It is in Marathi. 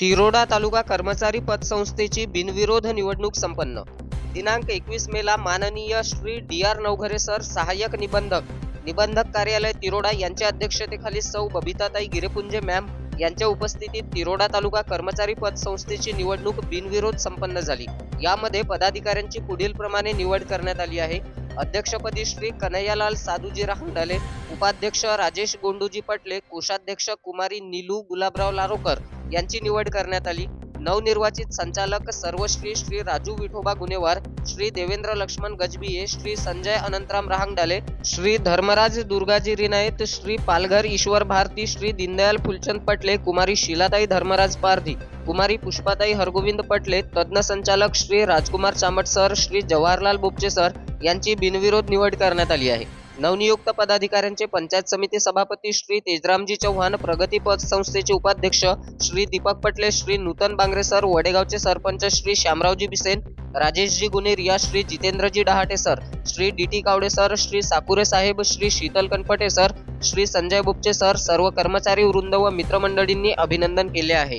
तिरोडा तालुका कर्मचारी पतसंस्थेची बिनविरोध निवडणूक संपन्न. दिनांक एकवीस मेला माननीय Shri D R Navghare sir सहाय्यक निबंधक निबंधक कार्यालय तिरोडा यांच्या अध्यक्षतेखाली सौ बबिताताई गिरेपुंजे मॅम यांच्या उपस्थितीत तिरोडा तालुका कर्मचारी पतसंस्थेची निवडणूक बिनविरोध संपन्न झाली. यामध्ये पदाधिकाऱ्यांची पुढील प्रमाणे निवड करण्यात आली आहे. अध्यक्षपदी श्री कन्हैयालाल साधूजी राहंडाले उपाध्यक्ष राजेश गोंडूजी पटले कोषाध्यक्ष कुमारी नीलू गुलाबराव लारोकर यांची निवड करण्यात आली. नवनिर्वाचित संचालक सर्वश्री श्री राजू विठोबा गुन्हेवार श्री देवेंद्र लक्ष्मण गजबिये श्री संजय अनंतराम रहांगडाले श्री धर्मराज दुर्गाजी रिनायत श्री पालघर ईश्वर भारती श्री दीनदयाल फुलचंद पटले कुमारी शिलाताई धर्मराज पारधी कुमारी पुष्पाताई हरगोविंद पटले तज्ज्ञ संचालक श्री राजकुमार चामट सर श्री जवाहरलाल बोपचे सर यांची बिनविरोध निवड करण्यात आली आहे. नवनियुक्त पदाधिकाऱ्यांचे पंचायत समिती सभापती श्री तेजरामजी चव्हाण प्रगतीपद संस्थेचे उपाध्यक्ष श्री दीपक पटले श्री नूतन बांगरे सर वडेगावचे sarpanch Shri Shyamraoji Bisen Rajeshji Guneria Shri Jitendraji Dahate sir Shri D T Kawade sir Shri Sakure साहेब श्री शीतल कनपटे सर श्री संजय बुपचे सर सर्व कर्मचारी वृंद व मित्रमंडळींनी अभिनंदन केले आहे.